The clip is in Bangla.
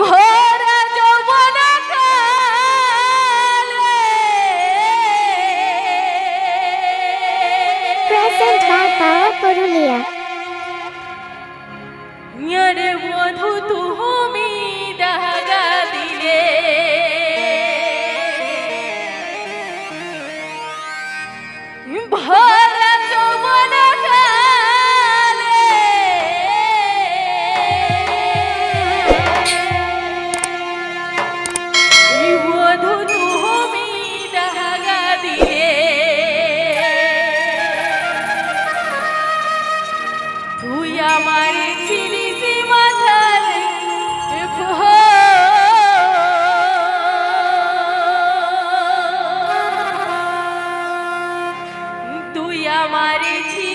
ভরা যৌবন আমার ঝি